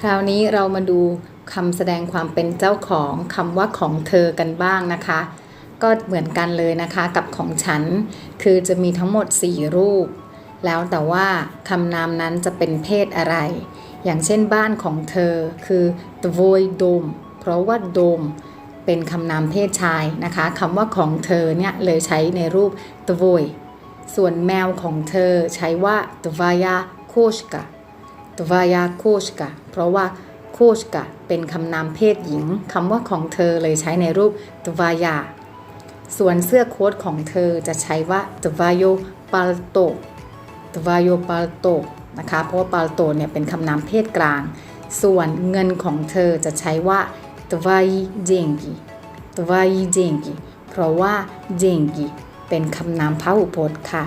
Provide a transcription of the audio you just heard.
คราวนี้เรามาดูคำแสดงความเป็นเจ้าของคำว่าของเธอกันบ้างนะคะ ก็เหมือนกันเลยนะคะกับของฉัน คือจะมีทั้งหมด 4 รูป แล้วแต่ว่าคำนามนั้นจะเป็นเพศอะไร อย่างเช่นบ้านของเธอคือ tvoj dom เพราะว่า dom เป็นคำนามเพศชายนะคะคำว่าของเธอเนี่ยเลยใช้ในรูป tvoj ส่วนแมวของเธอใช้ว่า ตวายาโคชกะ เพราะว่าโคชกะเป็นคำนามเพศหญิงคำว่าของเธอเลยใช้ในรูปตวายา ส่วนเสื้อโค้ทของเธอจะใช้ว่าตวายโยปาลโตตวายโยปาลโตนะคะเพราะว่าปาลโตเนี่ยเป็นคำนามเพศกลาง ส่วนเงินของเธอจะใช้ว่าตวายเจงกีตวายเจงกีเพราะว่าเจงกีเป็นคำนามพหุพจน์ค่ะ